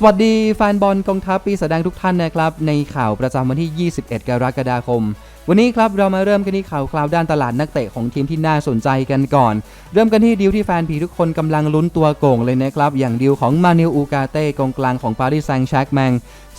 สวัสดีแฟนบอลกองทัพปีแสดงทุกท่านนะครับ ในข่าวประจำวันที่ 21 กรกฎาคม วันนี้ครับเรามาเริ่มกันที่ข่าวคราวด้านตลาดนักเตะของทีมที่น่าสนใจกันก่อน เริ่มกันที่ดีลที่แฟนผีทุกคนกำลังลุ้นตัวโก่งเลยนะครับ อย่างดีลของมานิลอูกาเต้กองกลางของปารีสแซงต์แชร์กแมง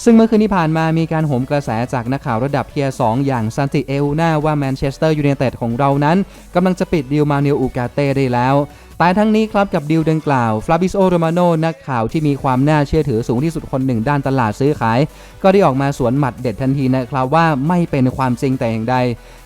ซึ่งเมื่อคืนที่ผ่านมามีการโหมกระแสจากนักข่าวระดับเทียร์2อย่างซันติเอลนาว่าแมนเชสเตอร์ยูไนเต็ดของเรานั้นกำลังจะปิดดีลมานิลอูกาเต้ได้แล้ว แต่ทั้งนี้ครับกับดีลดังกล่าวฟลาบิโอโรมาโนนักข่าวที่มีความน่าเชื่อถือสูงที่สุดคนหนึ่งด้านตลาดซื้อขาย ก็ได้ออกมาสวนหมัดเด็ดทันทีนะครับว่าไม่เป็นความจริงแต่อย่างใด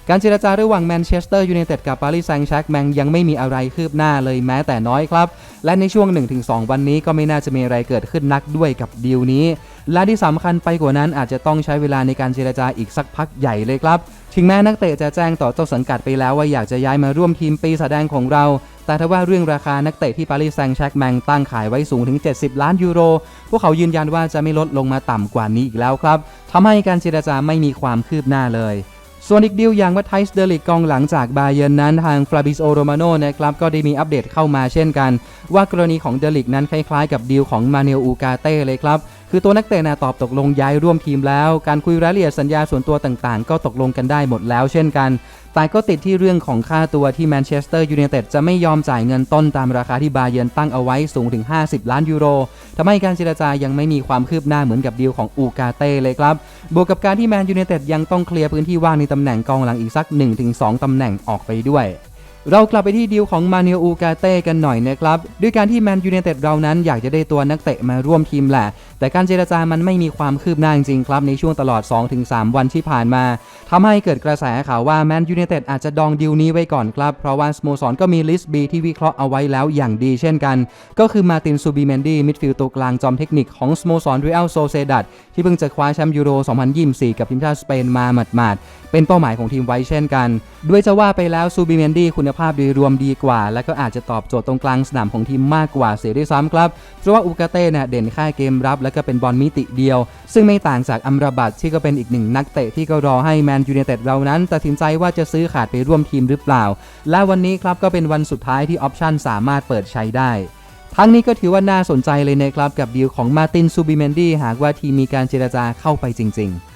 การเจรจาระหว่างแมนเชสเตอร์ยูไนเต็ดกับปารีสแซงต์แชร์กแมงยังไม่มีอะไรคืบหน้าเลยแม้แต่น้อยครับ และในช่วง 1-2 วันนี้ก็ไม่น่าจะมีอะไรเกิดขึ้นนักด้วยกับดีลนี้ และที่สำคัญไปกว่านั้นอาจจะต้องใช้เวลาในการเจรจาอีกสักพักใหญ่เลยครับ ถึงแม้นักเตะจะแจ้งต่อเจ้าสังกัดไปแล้วว่าอยากจะย้ายมาร่วมทีมปีศาจแดงของเรา แต่ถ้าว่าเรื่องราคานักเตะที่ปารีสแซงต์แชร์กแมงตั้งขายไว้สูงถึง 70 ล้านยูโร พวกเขายืนยันว่าจะไม่ลดลงมาต่ำกว่านี้อีกแล้วครับทำให้การเจรจาไม่มีความคืบหน้าเลยส่วนอีกดีลอย่างว่าไทส์เดลิกกองหลังจากบาเยร์นนั้นทางฟลาบิโอโรมาโนนะครับก็ได้มีอัปเดตเข้ามาเช่นกัน ว่ากรณีของเดลิกนั้นคล้ายๆกับดีลของมาเนลอูกาเต้เลยครับ คือตัวนักเตะนะตอบตกลงย้ายร่วมทีมแล้ว การคุยรายละเอียดสัญญาส่วนตัวต่างๆ ก็ตกลงกันได้หมดแล้วเช่นกัน แต่ก็ติดที่เรื่องของค่าตัวที่แมนเชสเตอร์ยูไนเต็ดจะไม่ยอมจ่ายเงินต้นตามราคาที่บาเยนตั้งเอาไว้สูงถึง 50 ล้านยูโรทำให้การเจรจายังไม่มีความคืบหน้าเหมือนกับดีลของอูกาเต้เลยครับ บวกกับการที่แมนยูไนเต็ดยังต้องเคลียร์พื้นที่ว่างในตำแหน่งกองหลังอีกสัก 1-2ตำแหน่งออกไปด้วยเรากลับไปที่ดีลของมาเนลอูกาเต้กันหน่อยนะครับ ด้วยการที่แมนยูไนเต็ดเรานั้นอยากจะได้ตัวนักเตะมาร่วมทีมแหละแต่การเจรจามันไม่มีความคืบหน้าจริงครับในช่วงตลอด 2-3 วันที่ผ่านมาทำให้เกิดกระแสข่าวว่าแมนยูไนเต็ดอาจจะดองดีลนี้ไว้ก่อนครับ เพราะว่าสโมสรก็มีลิสต์ B ที่วิเคราะห์เอาไว้แล้วอย่างดีเช่นกัน ก็คือมาตินซูบิเมนดีมิดฟิลด์ตัวกลางจอมเทคนิคของสโมสรเรอัลโซเซดัดที่เพิ่งจะคว้าแชมป์ยูโร 2024 กับทีมชาติสเปนมาหมาดๆเป็นเป้าหมายของทีมไว้เช่นกัน ด้วยจะว่าไปแล้วซูบิเมนดีคุณภาพโดยรวมดีกว่า และก็อาจจะตอบโจทย์ตรงกลางสนามของทีมมากกว่าเสียด้วยซ้ำครับเพราะว่าอูกาเต้เนี่ยเด่นค่เกมรับและก็เป็นบอลมิติเดียว ซึ่งไม่ต่างจากอัมราบัตที่ก็เป็นอีกหนึ่งนักเตะที่ก็รอให้แมนยูเนเต็ดเรานั้นตัดสินใจว่าจะซื้อขาดไปร่วมทีมหรือเปล่า และวันนี้ครับก็เป็นวันสุดท้ายที่ออปชันสามารถเปิดใช้ได้ทั้งนี้ก็ถือว่าน่าสนใจเลยนะครับ กับดีลของมาตินซูบิเมนดี้หากว่าทีมมีการเจรจาเข้าไปจริง ๆ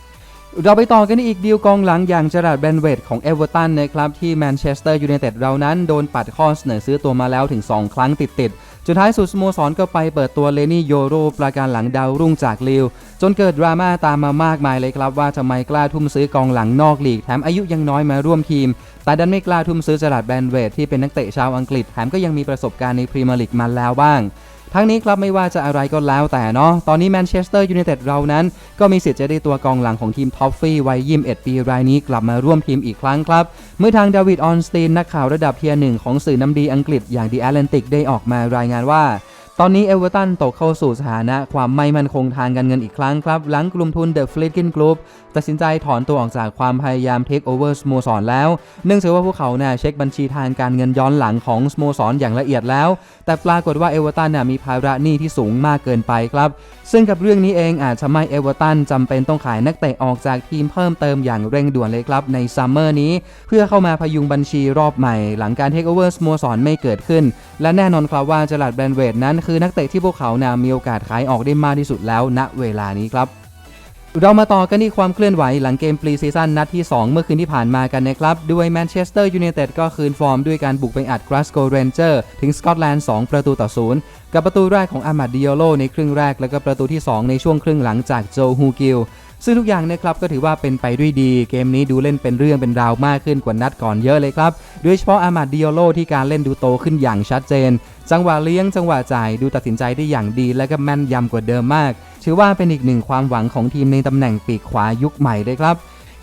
เราไปต่อกันที่อีกดีลกองหลังอย่างจราดแบนเวดของเอเวอร์ตันนะครับที่แมนเชสเตอร์ยูไนเต็ดเรานั้นโดนปัดข้อเสนอซื้อตัวมาแล้วถึง 2 ครั้งติดๆจนท้ายสุดสโมสรก็ไปเปิดตัวเลนี่โยโรประการหลังดาวรุ่งจากลิว จนเกิดดราม่าตามมามากมายเลยครับว่าทำไมกล้าทุ่มซื้อกองหลังนอกลีกแถมอายุยังน้อยมาร่วมทีม แต่ดันไม่กล้าทุ่มซื้อจราดแบนเวดที่เป็นนักเตะชาวอังกฤษแถมก็ยังมีประสบการณ์ในพรีเมียร์ลีกมาแล้วบ้าง ทั้งนี้ครับไม่ว่าจะอะไรก็แล้วแต่เนาะ ตอนนี้แมนเชสเตอร์ยูไนเต็ดเรานั้น ก็มีสิทธิ์จะได้ตัวกองหลังของทีมท็อฟฟี่วัย21ปีรายนี้กลับมาร่วมทีมอีกครั้งครับ เมื่อทางดาวิดออนสตีนนักข่าวระดับเทียร์หนึ่งของสื่อน้ำดีอังกฤษอย่างดีแอตแลนติกได้ออกมารายงานว่า ตอนนี้เอเวอร์ตันตกเข้าสู่สถานะความไม่มั่นคงทางการเงินอีกครั้งครับ หลังกลุ่มทุนเดอะฟลิตกินกรุ๊ปตัดสินใจถอนตัวออกจากความพยายามเทคโอเวอร์สโมสรแล้ว เนื่องจากว่าพวกเขาเนี่ยเช็คบัญชีทางการเงินย้อนหลังของสโมสรออย่างละเอียดแล้ว แต่ปรากฏว่าเอเวอร์ตันเนี่ยมีภาระหนี้ที่สูงมากเกินไปครับ ซึ่งกับเรื่องนี้เองอาจทำให้เอเวอร์ตันจำเป็นต้องขายนักเตะออกจากทีมเพิ่มเติมอย่างเร่งด่วนเลยครับในซัมเมอร์นี้ เพื่อเข้ามาพยุงบัญชีรอบใหม่ หลังการเทคโอเวอร์สโมสรไม่เกิดขึ้น และแน่นอนครับว่าจลัดแบรนเวดนั้นคือนักเตะที่พวกเขานะมีโอกาสขายออกได้มากที่สุดแล้วณเวลานี้ครับ เรามาต่อกันที่ความเคลื่อนไหวหลังเกมปรีซีซั่นนัดที่ 2 เมื่อคืนที่ผ่านมากันนะครับ ด้วยแมนเชสเตอร์ยูไนเต็ดก็คืนฟอร์มด้วยการบุกไปอัดกราสโกเรนเจอร์ถึงสกอตแลนด์ 2 ประตูต่อศูนย์กับประตูแรกของอามาดดิโอโลในครึ่งแรก แล้วก็ประตูที่ 2 ในช่วงครึ่งหลังจากโจฮูกิลซึ่งทุกอย่างนะครับก็ถือว่าเป็นไปด้วยดี เกมนี้ดูเล่นเป็นเรื่องเป็นราวมากขึ้นกว่านัดก่อนเยอะเลยครับ โดยเฉพาะอามาดดิโอโลที่การเล่นดูโตขึ้นอย่างชัดเจน จังหวะเลี้ยงจังหวะจ่ายดูตัดสินใจได้อย่างดีและก็แม่นยำกว่าเดิมมาก ถือว่าเป็นอีกหนึ่งความหวังของทีมในตำแหน่งปีกขวายุคใหม่เลยครับ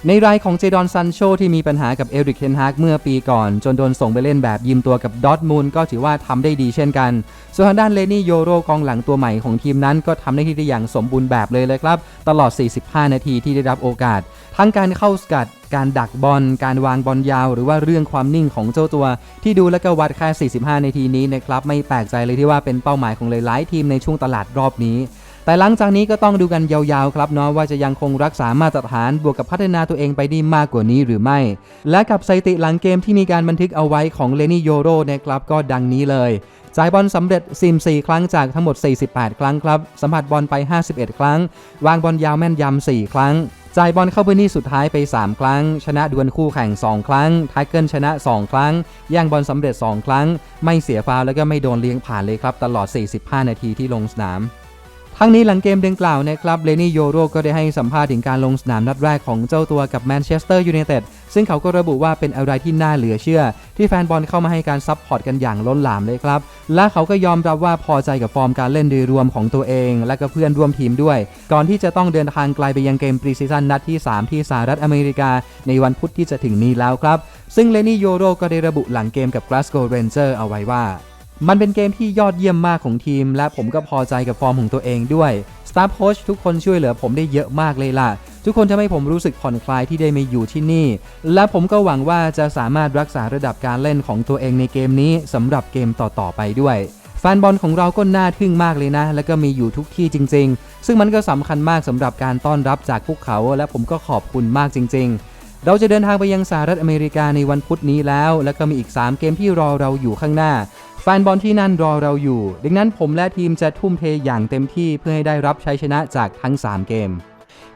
ในรายของเจดอนซันโชที่มีปัญหากับเอริกเทนฮากเมื่อปีก่อน จนโดนส่งไปเล่นแบบยืมตัวกับดอทมูลก็ถือว่าทำได้ดีเช่นกัน ส่วนทางด้านเลนี่โยโรกองหลังตัวใหม่ของทีมนั้นก็ทำได้ที่ได้อย่างสมบูรณ์แบบเลยเลยครับ ตลอด 45 นาทีที่ได้รับโอกาส ทั้งการเข้าสกัดการดักบอล การวางบอลยาว หรือว่าเรื่องความนิ่งของเจ้าตัว ที่ดูและก็วัดแค่45 นาทีนี้นะครับ ไม่แปลกใจเลยที่ว่าเป็นเป้าหมายของหลายๆทีมในช่วงตลาดรอบนี้ แต่หลังจากนี้ก็ต้องดูกันยาวๆครับเนาะว่าจะยังคงรักษามาตรฐานบวกกับพัฒนาตัวเองไปได้มากกว่านี้หรือไม่ และกับสถิติหลังเกมที่มีการบันทึกเอาไว้ของเลนี่โยโรนะครับก็ดังนี้เลยจ่ายบอลสำเร็จ44ครั้งจากทั้งหมด 48 ครั้งครับ สัมผัสบอลไป 51 ครั้ง วางบอลยาวแม่นยำ 4 ครั้ง จ่ายบอลเข้าพื้นที่สุดท้ายไป 3 ครั้ง ชนะดวลคู่แข่ง 2 ครั้งทายเกิลชนะ 2 ครั้ง แย่งบอลสำเร็จ 2 ครั้ง ไม่เสียฟาวแล้วก็ไม่โดนเลี้ยงผ่านเลยครับ ตลอด 45 นาทีที่ลงสนาม ทั้งนี้หลังเกมดังกล่าวนะครับเลนี่โยโรก็ได้ให้สัมภาษณ์ถึงการลงสนามนัดแรกของเจ้าตัวกับแมนเชสเตอร์ยูไนเต็ดซึ่งเขาก็ระบุว่าเป็นอะไรที่น่าเหลือเชื่อ ที่แฟนบอลเข้ามาให้การซัพพอร์ตกันอย่างล้นหลามเลยครับ และเขาก็ยอมรับว่าพอใจกับฟอร์มการเล่นโดยรวมของตัวเอง และก็เพื่อนร่วมทีมด้วย ก่อนที่จะต้องเดินทางไกลไปยังเกมปรีซีซั่นนัดที่ 3 ที่สหรัฐอเมริกา ในวันพุธที่จะถึงนี้แล้วครับ ซึ่งเลนี่โยโรก็ได้ระบุหลังเกมกับ Glasgow Rangers เอาไว้ว่า มันเป็นเกมที่ยอดเยี่ยมมากของทีม และผมก็พอใจกับฟอร์มของตัวเองด้วยสตาฟโค้ชทุกคนช่วยเหลือผมได้เยอะมากเลยล่ะ ทุกคนทำให้ผมรู้สึกผ่อนคลายที่ได้มาอยู่ที่นี่ และผมก็หวังว่าจะสามารถรักษาระดับการเล่นของตัวเองในเกมนี้สำหรับเกมต่อๆไปด้วยแฟนบอลของเราก็น่าทึ่งมากเลยนะ และก็มีอยู่ทุกที่จริง ๆ ซึ่งมันก็สำคัญมากสำหรับการต้อนรับจากพวกเขา และผมก็ขอบคุณมากจริง ๆ เราจะเดินทางไปยังสหรัฐอเมริกาในวันพุธนี้แล้ว และก็มีอีก 3 เกมที่รอเราอยู่ข้างหน้า แฟนบอลที่นั่นรอเราอยู่ ดังนั้นผมและทีมจะทุ่มเทอย่างเต็มที่เพื่อให้ได้รับชัยชนะจากทั้ง 3 เกม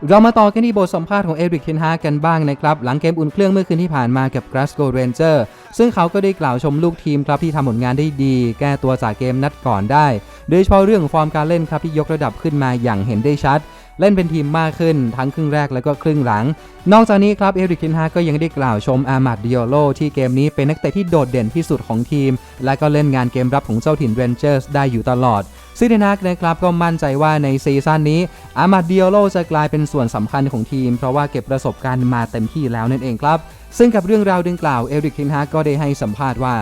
เรามาต่อกันที่บทสัมภาษณ์ของเอริกเทนฮากันบ้างนะครับ หลังเกมอุ่นเครื่องเมื่อคืนที่ผ่านมากับ Glasgow Rangers ซึ่งเขาก็ได้กล่าวชมลูกทีมครับที่ทำผลงานได้ดี แก้ตัวจากเกมนัดก่อนได้ โดยเฉพาะเรื่องของฟอร์มการเล่นครับที่ยกระดับขึ้นมาอย่างเห็นได้ชัด เล่นเป็นทีมมากขึ้นทั้งครึ่งแรกแล้วก็ครึ่งหลัง นอกจากนี้ครับเอริกเทนฮาก็ยังได้กล่าวชมอามาดดิโอโลที่เกมนี้เป็นนักเตะที่โดดเด่นที่สุดของทีม และก็เล่นงานเกมรับของเจ้าถิ่นเรนเจอร์สได้อยู่ตลอดซึ่งเทนฮากนะครับก็มั่นใจว่าในซีซั่นนี้ อามาดดิโอโลจะกลายเป็นส่วนสำคัญของทีม เพราะว่าเก็บประสบการณ์มาเต็มที่แล้วนั่นเองครับ ซึ่งกับเรื่องราวดังกล่าวเอริกเทนฮาก็ได้ให้สัมภาษณ์ว่า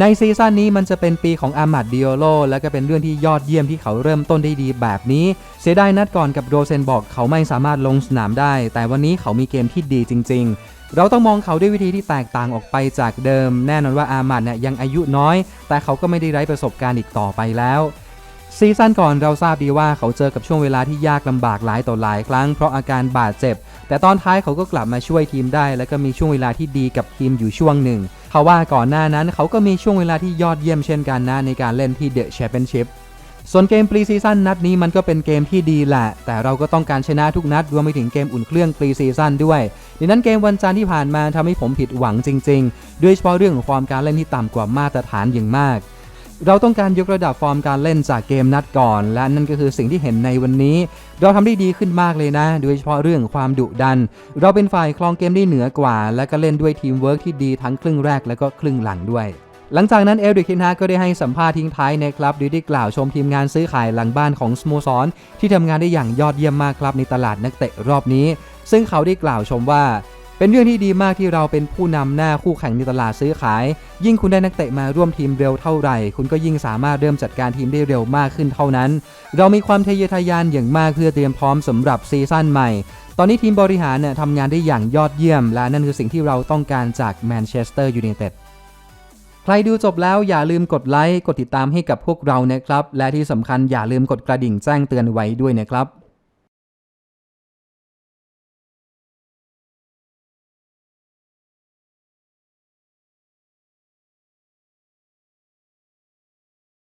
ในซีซั่นนี้มันจะเป็นปีของอามัดดิโอโลและก็เป็นเรื่องที่ยอดเยี่ยมที่เขาเริ่มต้นได้ดีแบบนี้ เสียดายนัดก่อนกับโรเซนบอกเขาไม่สามารถลงสนามได้ แต่วันนี้เขามีเกมที่ดีจริง ๆ เราต้องมองเขาด้วยวิธีที่แตกต่างออกไปจากเดิม แน่นอนว่าอามัดเนี่ยยังอายุน้อย แต่เขาก็ไม่ได้ไร้ประสบการณ์อีกต่อไปแล้ว ซีซั่นก่อนเราทราบดีว่าเขาเจอกับช่วงเวลาที่ยากลำบากหลายต่อหลายครั้งเพราะอาการบาดเจ็บ แต่ตอนท้ายเขาก็กลับมาช่วยทีมได้ และก็มีช่วงเวลาที่ดีกับทีมอยู่ช่วงหนึ่งเขาว่าก่อนหน้านั้นเขาก็มีช่วงเวลาที่ยอดเยี่ยมเช่นกันนะในการเล่นที่เดอะแชมเปี้ยนชิพส่วนเกมปรีซีซั่นนัดนี้มันก็เป็นเกมที่ดีแหละ แต่เราก็ต้องการชนะทุกนัดรวมไปถึงเกมอุ่นเครื่องปรีซีซั่นด้วยดังนั้นเกมวันจันทร์ที่ผ่านมาทำให้ผมผิดหวังจริงๆโดยเฉพาะเรื่องของฟอร์มการเล่นที่ต่ำกว่ามาตรฐานอย่างมาก เราต้องการยกระดับฟอร์มการเล่นจากเกมนัดก่อน และนั่นก็คือสิ่งที่เห็นในวันนี้ เราทำได้ดีขึ้นมากเลยนะ โดยเฉพาะเรื่องความดุดัน เราเป็นฝ่ายคลองเกมได้เหนือกว่า และก็เล่นด้วยทีมเวิร์กที่ดีทั้งครึ่งแรกและก็ครึ่งหลังด้วยหลังจากนั้นเอริกเคนฮาก็ได้ให้สัมภาษณ์ทิ้งท้ายนะครับโดยได้กล่าวชมทีมงานซื้อขายหลังบ้านของสโมสร ที่ทำงานได้อย่างยอดเยี่ยมมากครับในตลาดนักเตะรอบนี้ ซึ่งเขาได้กล่าวชมว่า เป็นเรื่องที่ดีมากที่เราเป็นผู้นำหน้าคู่แข่งในตลาดซื้อขาย ยิ่งคุณได้นักเตะมาร่วมทีมเร็วเท่าไหร่ คุณก็ยิ่งสามารถเริ่มจัดการทีมได้เร็วมากขึ้นเท่านั้น เรามีความทะเยอทะยานอย่างมากเพื่อเตรียมพร้อมสำหรับซีซั่นใหม่ ตอนนี้ทีมบริหารเนี่ยทำงานได้อย่างยอดเยี่ยม และนั่นคือสิ่งที่เราต้องการจากแมนเชสเตอร์ยูไนเต็ดใครดูจบแล้วอย่าลืมกดไลค์ กดติดตามให้กับพวกเรานะครับ และที่สำคัญอย่าลืมกดกระดิ่งแจ้งเตือนไว้ด้วยนะครับ